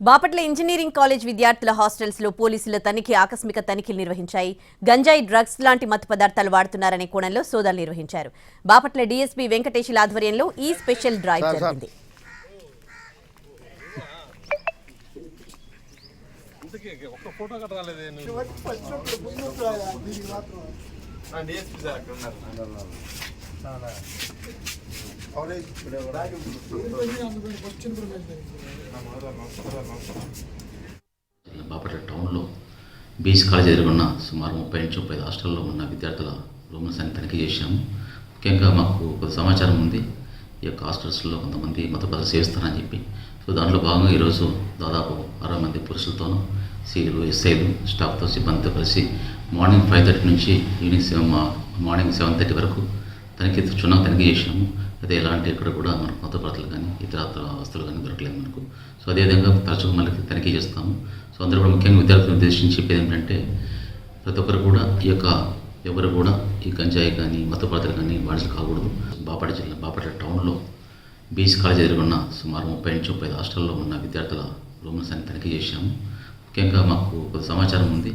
Bapatla engineering college విద్యార్థుల హాస్టల్స్లో పోలీసుల తనిఖీ ఆకస్మిక తనిఖీలు నిర్వహించాయి. గంజాయి డ్రగ్స్ లాంటి మత్తు పదార్థాలు వాడుతున్నారనే కోణంలో సోదాలు నిర్వహించారు. బాపట్ల డీఎస్పీ వెంకటేశ్వర ఆధ్వర్యంలో ఈ స్పెషల్ డ్రైవ్ జరిగింది. ఫోటో బాపట్ల టౌన్లో బీచ్ కాలేజ్ ఎదుర్కొన్న సుమారు ముప్పై నుంచి ముప్పై హాస్టల్లో ఉన్న విద్యార్థుల రూమ్స్ అన్ని తనిఖీ చేశాము. ముఖ్యంగా మాకు కొంత సమాచారం ఉంది. ఈ యొక్క హాస్టల్స్లో కొంతమంది మత పదాలు సేవిస్తారని చెప్పి. సో దాంట్లో భాగంగా ఈరోజు దాదాపు అరవై మంది పురుషులతోనూ సీలు ఎస్ఐలు స్టాఫ్తో సిబ్బందితో కలిసి మార్నింగ్ ఫైవ్ థర్టీ నుంచి ఈవినింగ్ సెవెన్ మా- మార్నింగ్ సెవెన్ థర్టీ వరకు తనిఖీ క్షుణ్ణంగా తనిఖీ చేసాము అయితే ఎలాంటి ఇక్కడ కూడా మనకు కొత్త పాత్రలు కానీ ఇతర వస్తువులు కానీ దొరకలేదు మనకు. సో అదేవిధంగా తరచుగా మళ్ళీ తనిఖీ చేస్తాము. సో అందరూ కూడా ముఖ్యంగా విద్యార్థులను ఉద్దేశించి చెప్పేది ఏంటంటే ప్రతి ఒక్కరు కూడా ఈ యొక్క ఎవరు కూడా ఈ గంజాయి కానీ మత పదార్థాలు కానీ వాడిసలు కాకూడదు. బాపట జిల్లా బాపట్ల టౌన్లో బీచ్ కాలేజ్ ఎదుర్కొన్న సుమారు ముప్పై నుంచి ముప్పై హాస్టల్లో ఉన్న విద్యార్థుల రూమ్స్ అన్ని తనిఖీ చేశాము. ముఖ్యంగా మాకు కొంత సమాచారం ఉంది.